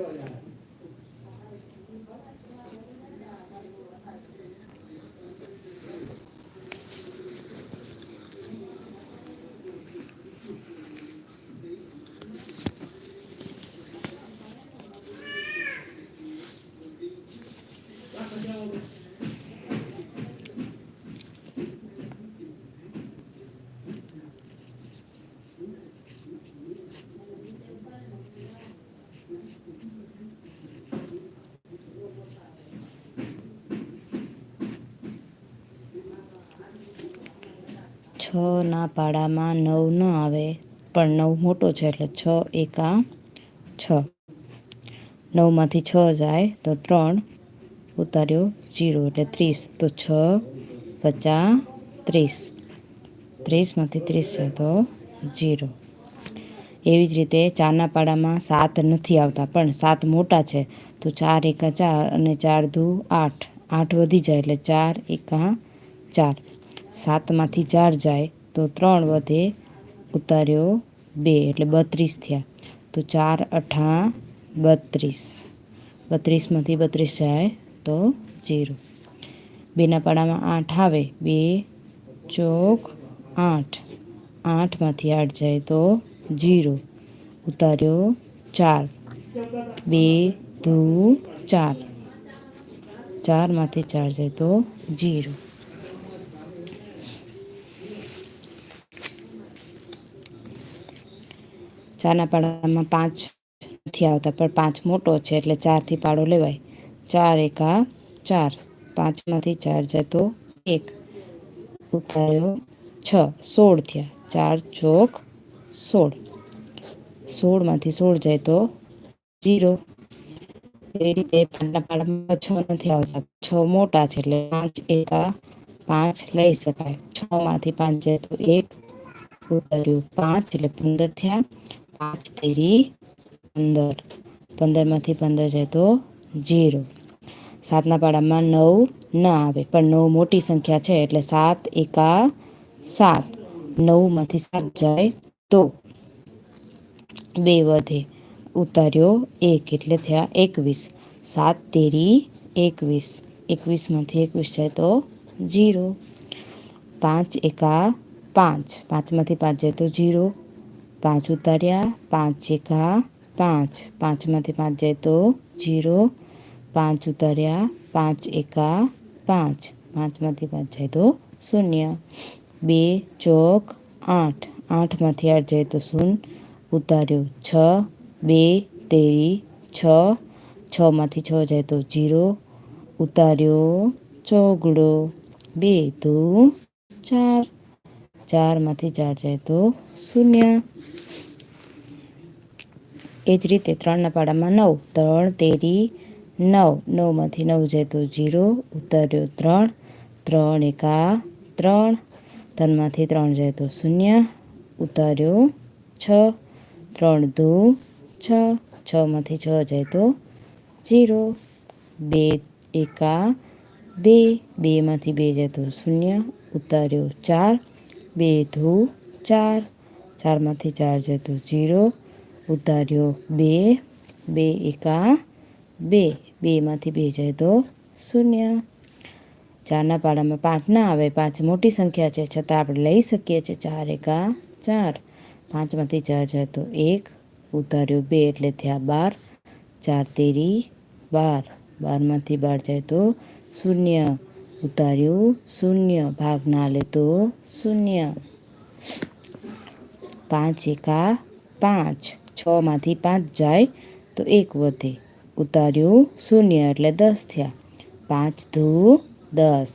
છ ના પાડામાં નવ ન આવે, પણ નવ મોટો છે એટલે છ એકા છ. નવમાંથી છ જાય તો ત્રણ, ઉતાર્યો જીરો એટલે ત્રીસ, તો છ પચા ત્રીસ. ત્રીસમાંથી ત્રીસ છે તો જીરો. એવી જ રીતે ચારના પાડામાં સાત નથી આવતા, પણ સાત મોટા છે, તો ચાર એકા ચાર અને ચાર દુ આઠ. આઠ વધી જાય એટલે ચાર એકા ચાર. સાતમાંથી ચાર જાય, તો ત્રણ વધે ઉતાર્યો બે, એટલે બત્રીસ થયા. તો ચાર અઠા બત્રીસ. બત્રીસમાંથી બત્રીસ જાય તો જીરો. બેના પાડામાં આઠ આવે, બે ચોક આઠ. આઠમાંથી આઠ જાય તો જીરો. ઉતાર્યો ચાર. બે, દુ, ચાર. ચારમાંથી ચાર જાય તો જીરો. ચારના પાડામાં પાંચ નથી આવતા, પણ પાંચ મોટો છે એટલે ચારથી પાડો લેવાય. ચાર એકા ચાર. પાંચમાંથી ચાર જાય તો એક. ઉતાર્યો છ. સોળ થયા. ચાર ચોક સોળ. સોળમાંથી સોળ જાય તો જીરો એ રીતે પાંચના પાડામાં છ નથી આવતા. છ મોટા છે એટલે પાંચ એકા પાંચ લઈ શકાય. છમાંથી પાંચ જાય તો એક. ઉતાર્યું પાંચ એટલે પંદર થયા. પાંચ તેરી પંદર. પંદરમાંથી પંદર જાય તો જીરો. સાતના પાડામાં નવ ન આવે, પણ નવ મોટી સંખ્યા છે, એટલે સાત એકા સાત. નવમાંથી સાત જાય તો બે વધે. ઉતાર્યો એક, એટલે થયા એકવીસ. સાત તેરી એકવીસ. એકવીસમાંથી એકવીસ જાય તો જીરો. પાંચ એકા પાંચ. પાંચમાંથી પાંચ જાય તો જીરો. પાંચ ઉતાર્યા, પાંચ એકા પાંચ. પાંચમાંથી પાંચ જાય તો જીરો. પાંચ ઉતાર્યા, પાંચ એકા, પાંચ. પાંચમાંથી પાંચ જાય તો શૂન્ય. બે ચોક આઠ. આઠમાંથી આઠ જાય તો શૂન્ય ઉતાર્યો છ. બે તેરી છ. છમાંથી છ જાય તો જીરો. ઉતાર્યો ચોગડો. બે દુ ચાર. ચારમાંથી ચાર જાય તો શૂન્ય. એ જ રીતે ત્રણના પાડામાં નવ, ત્રણ, તેરી, નવ. નવમાંથી નવ જાય તો જીરો, ઉતાર્યો ત્રણ ત્રણ એકા ત્રણ. ત્રણમાંથી ત્રણ જાય તો શૂન્ય, ઉતાર્યો છ. ત્રણ દુ છ, છમાંથી છ જાય તો જીરો. બે એકા બે, બેમાંથી બે જાય તો શૂન્ય, ઉતાર્યો ચાર. બે ધુ ચાર. ચારમાંથી ચાર જાય તો જીરો. ઉતાર્યો બે. બે એકા બે. બેમાંથી બે જાય તો શૂન્ય. ચારના પાડામાં પાંચ ના આવે, પાંચ મોટી સંખ્યા છે. છતાં આપણે લઈ શકીએ છીએ ચાર એકા ચાર. પાંચમાંથી ચાર જાય તો એક. ઉતાર્યો બે એટલે થયા બાર. ચાર તેરી બાર. બારમાંથી બાર જાય તો શૂન્ય. ઉતાર્યું. શૂન્ય ભાગ ના લેતો શૂન્ય. પાંચ એકા પાંચ. છમાંથી પાંચ જાય તો એક વધે. ઉતાર્યું. શૂન્ય એટલે દસ થયા. પાંચ ધુ દસ.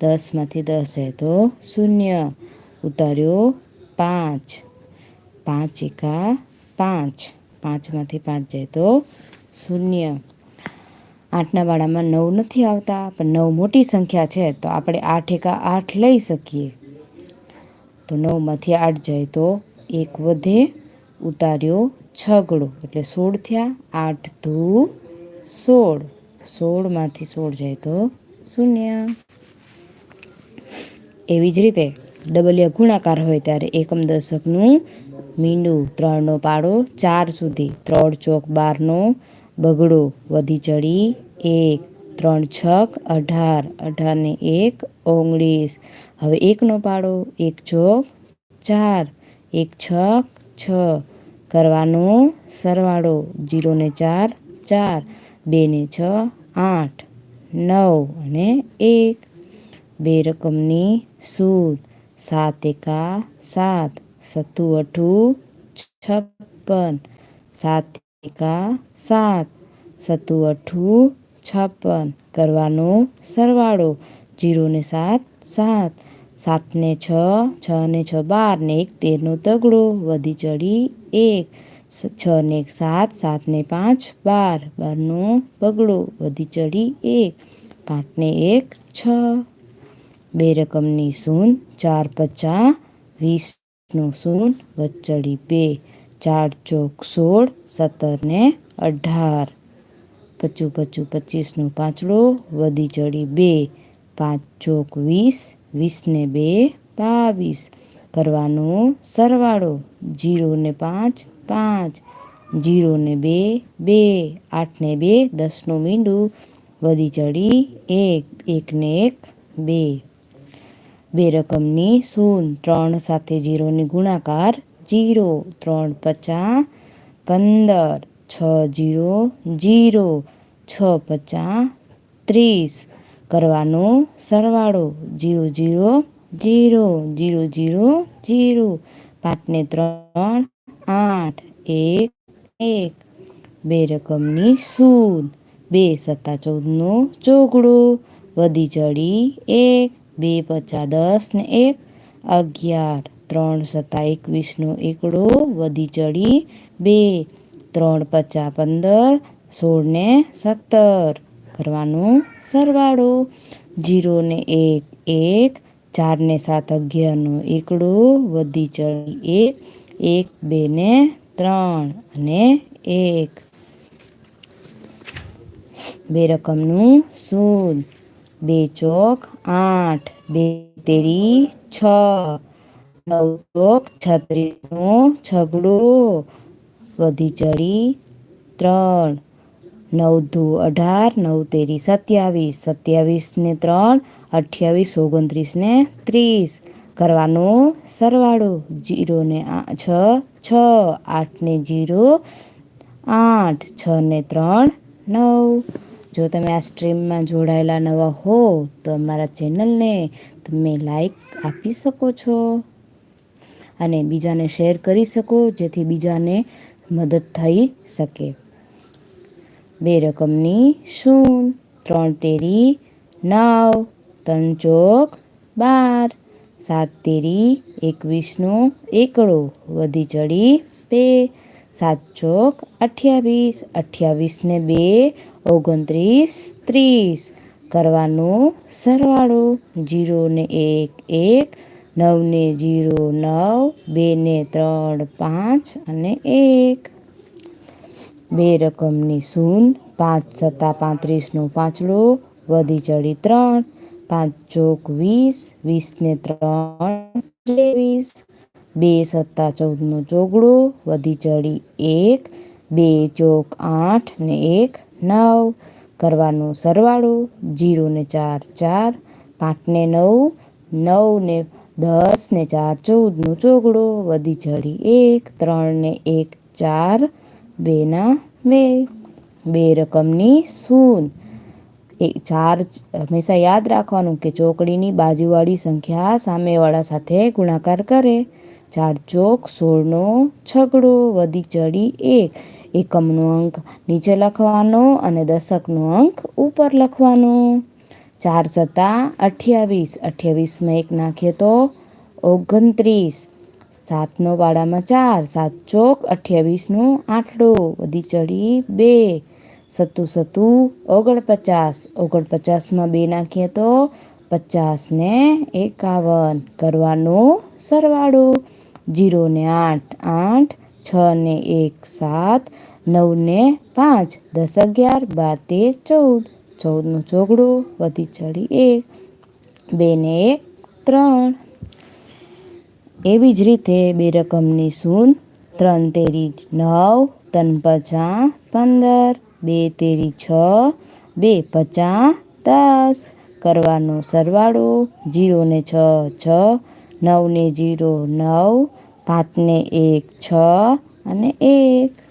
દસમાંથી દસ જાય તો શૂન્ય. ઉતાર્યો. પાંચ. પાંચ એકા પાંચ. પાંચમાંથી પાંચ જાય તો શૂન્ય. આઠના વાળામાં નવ નથી આવતા, પણ નવ મોટી સંખ્યા છે, તો આપણે આઠ એકા આઠ લઈ શકીએ. તો નવમાંથી આઠ જાય તો એક વધે ઉતાર્યો છગડો, એટલે સોળ થયા આઠ ધુ સોળ. સોળમાંથી સોળ જાય તો શૂન્ય. એવી જ રીતે ડબલિયા ગુણાકાર હોય ત્યારે એકમ દશકનું મીંડું ત્રણનો પાડો ચાર સુધી, ત્રણ ચોક બારનો બગડો વધી ચડી. એક, ત્રણ, છક, અઢાર અઢારને એક, ઓગણીસ. હવે એકનો પાડો. એક ચોક, ચાર. એક છક, છ. કરવાનો સરવાળો જીરોને ચાર ચાર. બેને છ, આઠ. નવ અને એક. બે રકમની સૂદ. સાત એકા સાત. સત્તુ અઠું છપ્પન. સાત એકા સાત સત્તુ અઠું છપ્પન કરવાનો સરવાળો જીરો ને સાત સાત. સાતને છ છ ને છ, બાર ને એક તેરનો તગડો, વધી ચડી એક. છ ને એક, સાત સાત ને પાંચ, બાર. બારનો બગડો, વધી ચડી એક. પાંચને એક, છ. બે રકમની સૂન ચાર પચાસ વીસનું સૂન વચડી બે. ચાર ચોક સોળ, સત્તર ને અઢાર. પચું પચું પચીસનો પાંચડો, વધી ચડી બે. પાંચ ચોક વીસ વીસને બે, બાવીસ. કરવાનો સરવાળો જીરો ને પાંચ પાંચ. જીરો ને બે બે. આઠને બે દસનું મીંડું. વધી ચડી એક એકને એક, બે. બે રકમની શૂન ત્રણ સાથે જીરોની ગુણાકાર જીરો ત્રણ પચાસ પંદર છ જીરો જીરો છ પચાસ ત્રીસ કરવાનો સરવાળો zero zero zero zero zero zero પાંચને ત્રણ આઠ એક એક બે રકમની સૂદ બે સત્તા ચૌદનો ચોગડો વધી ચડી એક બે પચાસ દસ ને એક અગિયાર ત્રણ સત્તા એકવીસનો એકડો વધી ચડી બે, ત્રણ પચાસ પંદર સોળ ને સત્તર. કરવાનું સરવાળો. જીરો ને એક એક ચાર ને સાત અગિયારનો એકડો વધી ચડી એક એક બે ને ત્રણ અને એક. બે રકમનું સૂદ બે ચોક આઠ. બે તેરી છ. નવ ચોક છત્રીસનો છગડો. વધી ચડી ત્રણ. નવ ધુ અઢાર, નવ તેરી સત્યાવીસ. સત્યાવીસ ને ત્રણ, અઠ્યાવીસ ઓગણત્રીસ ને ત્રીસ. કરવાનો સરવાળો જીરો ને છ છ. આઠ ને જીરો, આઠ. છ ને ત્રણ, નવ. જો તમે આ સ્ટ્રીમમાં જોડાયેલા નવા હો તો અમારા ચેનલને તમે લાઈક આપી શકો છો. અને બીજાને શેર કરી શકો, જેથી બીજાને મદદ થઈ શકે. બે રકમની શૂન, ત્રણ તેરી, નવ, ત્રણ ચોક, બાર. સાત તેરી, એકવીસનો એકડો, વધી ચડી બે. સાત ચોક, અઠ્યાવીસ. અઠ્યાવીસને બે, ઓગણત્રીસ, ત્રીસ. કરવાનો સરવાળો, જીરો ને એક એક. નવ ને જીરો નવ બે ને ત્રણ પાંચ અને એક. બે રકમની શૂન, પાંચ સત્તા પાંત્રીસનો પાંચડો વધી ચડી ત્રણ, પાંચ ચોક વીસ, વીસને ત્રણ, ત્રેવીસ. બે સત્તા ચૌદનો ચોગડો, વધી ચડી એક, બે ચોક આઠ ને એક, નવ. કરવાનો સરવાળો જીરો ને ચાર ચાર, પાંચને નવ નવ ને દસ ને ચાર ચૌદનો ચોગડો, વધી ચડી એક, ત્રણ ને એક, ચાર બેના બે. બે રકમની શૂન એક ચાર હંમેશા યાદ રાખવાનું કે ચોકડીની બાજુવાળી સંખ્યા સામેવાળા સાથે ગુણાકાર કરે. ચાર ચોક સોળનો છગડો, વધી ચડી એક. એકમનો અંક નીચે લખવાનો અને દશકનો અંક ઉપર લખવાનો. ચાર સત્તા અઠ્યાવીસ, અઠ્યાવીસમાં એક નાખીએ તો ઓગણત્રીસ. સાતનો વાડામાં ચાર, સાત ચોક, અઠ્યાવીસનું આટલું, વધી ચડી બે. સત્તુ સત્તુ, ઓગણપચાસ. ઓગણપચાસમાં બે નાખીએ તો પચાસ ને એકાવન. કરવાનો સરવાળો. જીરો ને આઠ આઠ છ ને એક, સાત નવ ને પાંચ, દસ અગિયાર, બાર, તેર, ચૌદ. ચૌદનો ચોગડું, વધી ચડી એક બે ને એક, ત્રણ. એવી જ રીતે બે રકમની શૂન ત્રણ તેરી નવ, ત્રણ પચા પંદર, બે તેરી છ, બે પચા દસ. કરવાનો સરવાળો જીરો ને છ છ. નવ ને જીરો નવ, પાંચને એક, છ અને એક.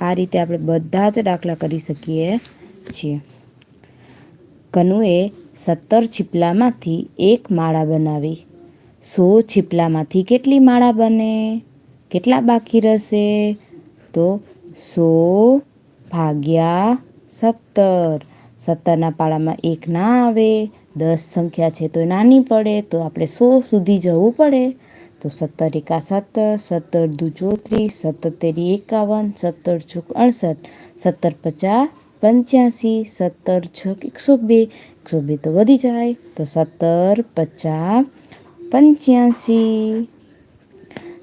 આ રીતે આપણે બધા જ દાખલા કરી શકીએ છીએ. કનુએ સત્તર છીપલામાંથી એક માળા બનાવી. સો છીપલામાંથી કેટલી માળા બને? કેટલા બાકી રહેશે? તો સો ભાગ્યા સત્તર. સત્તરના પાળામાં એક ના આવે, દસ સંખ્યા છે તો નાની પડે, તો આપણે સો સુધી જવું પડે. તો સત્તર એકા સત્તર સત્તર દુ ચોત્રીસ, સત્તર તેરી એકાવન, સત્તર ચોક અડસઠ, સત્તર પચાસ, પંચ્યાસી, સત્તર છક એકસો બે. એકસો બે તો વધી જાય. તો સત્તર પચાસ, પંચ્યાસી.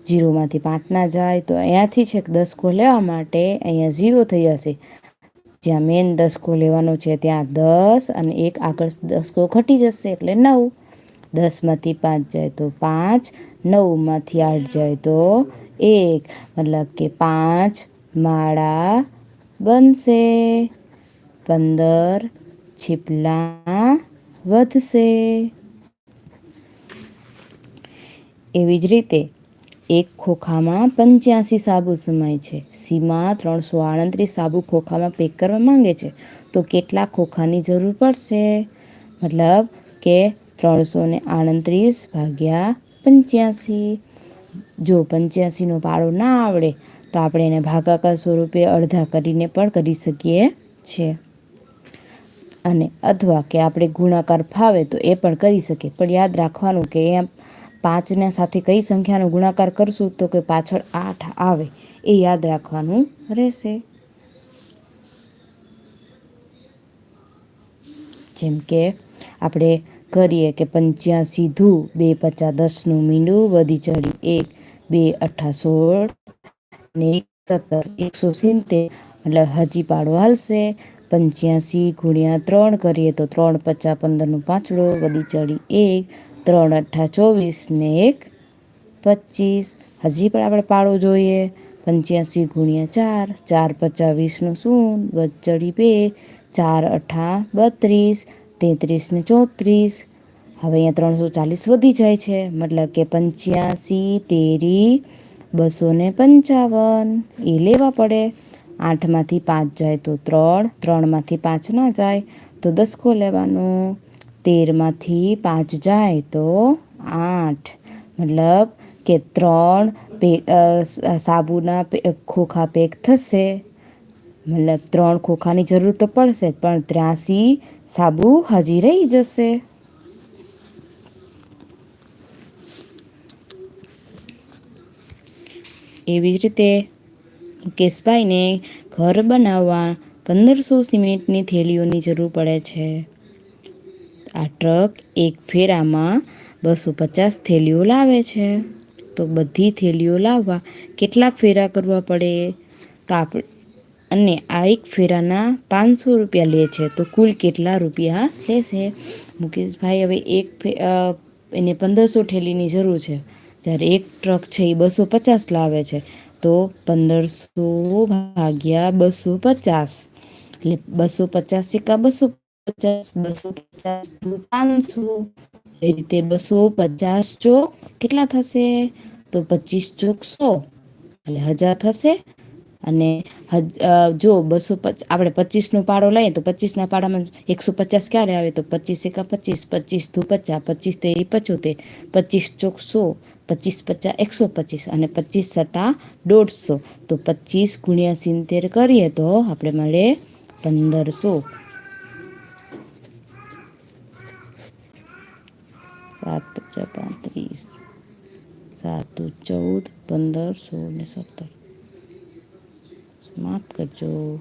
જીરોમાંથી પાંચ ના જાય તો અહીંયાથી છેક દસકો લેવા માટે અહીંયા ઝીરો થઈ જશે. જ્યાં મેન દસકો લેવાનો છે ત્યાં દસ અને એક આગળ દસકો ઘટી જશે એટલે નવ. દસમાંથી પાંચ જાય તો પાંચ. નવમાંથી આઠ જાય તો એક. મતલબ કે પાંચ માળા બનશે. પંદર છીપલા વધશે. એવી જ રીતે એક ખોખામાં પંચ્યાસી સાબુ સમાય છે. સીમા ત્રણસો આડત્રીસ સાબુ ખોખામાં પેક કરવા માંગે છે. તો કેટલા ખોખાની જરૂર પડશે? મતલબ કે ત્રણસો ને આડત્રીસ ભાગ્યા પંચ્યાસી. જો પંચ્યાસીનો પાળો ના આવડે, તો આપણે એને ભાગાકાર સ્વરૂપે અડધા કરીને પણ કરી શકીએ છીએ. અને અથવા કે આપણે ગુણાકાર ફાવે તો એ પણ કરી શકીએ. પણ યાદ રાખવાનું કે એ પાંચના સાથે કઈ સંખ્યાનો ગુણાકાર કરશું તો કે પાછળ આઠ આવે, એ યાદ રાખવાનું રહેશે. જેમ કે આપણે કરીએ કે પંચ્યાસી ધુ બે પચાસ દસનું મીંડું વધી ચડી. એક, બે, અઠા સોળ ને એક સત્તર, એકસો સિત્તેર. એટલે હજી પાડો હાલશે. પંચ્યાસી ગુણ્યા ત્રણ કરીએ તો ત્રણ પચાસ પંદરનું પાંચડો વધી ચડી. એક, ત્રણ અઠ્ઠા ચોવીસ ને એક પચીસ. હજી પણ આપણે પાડો જોઈએ. પંચ્યાસી ગુણ્યા ચાર ચાર પચાસ વીસનું શૂન ચડી બે, ચાર અઠા બત્રીસ. તેત્રીસ ને ચોત્રીસ. હવે અહીંયા ત્રણસો ચાલીસ વધી જાય છે. મતલબ કે પંચ્યાસી, તેરી, બસો ને પંચાવન. એ લેવા પડે. આઠમાંથી પાંચ જાય તો ત્રણ. ત્રણમાંથી પાંચ ના જાય તો દસકો લેવાનો. તેરમાંથી પાંચ જાય તો આઠ. મતલબ કે ત્રણ પે સાબુના ખોખા પેક થશે. મતલબ ત્રણ ખોખાની જરૂર તો પડશે, પણ ત્ર્યાસી સાબુ હજી રહી જશે. એવી જ રીતે મુકેશભાઈને ઘર બનાવવા પંદરસો સિમેન્ટની થેલીઓની જરૂર પડે છે. આ ટ્રક એક ફેરામાં બસો પચાસ થેલીઓ લાવે છે. તો બધી થેલીઓ લાવવા કેટલા ફેરા કરવા પડે? તો આપણે અને આ એક ફેરાના પાંચસો રૂપિયા લે છે. તો કુલ કેટલા રૂપિયા લેશે? મુકેશભાઈ, હવે એક એને પંદરસો ઠેલીની જરૂર છે. જ્યારે એક ટ્રક છે એ બસો પચાસ લાવે છે. તો પંદરસો ભાગ્યા બસો પચાસ. એટલે બસો પચાસ સિક્કા બસો પચાસ બસો પચાસ પાંચસો. એ રીતે બસો પચાસ ચોક કેટલા થશે? તો પચીસ ચોક સો. એટલે હજાર થશે. અને જો બસો આપણે પચીસનો પાડો લઈએ તો પચીસના પાડામાં એકસો પચાસ ક્યારે આવે? તો પચીસ એકા પચીસ પચીસ દુ પચાસ, પચીસ તેરી પચોતેર, પચીસ ચોક સો, પચીસ પચાસ એકસો પચીસ અને પચીસ સત્તા દોઢસો. તો પચીસ ગુણ્યા સિત્તેર કરીએ તો આપણે મળે પંદરસો. સાત પચાસ પાંત્રીસ, સાત ચૌદ પંદર સોળ ને સત્તર. માફ કરજો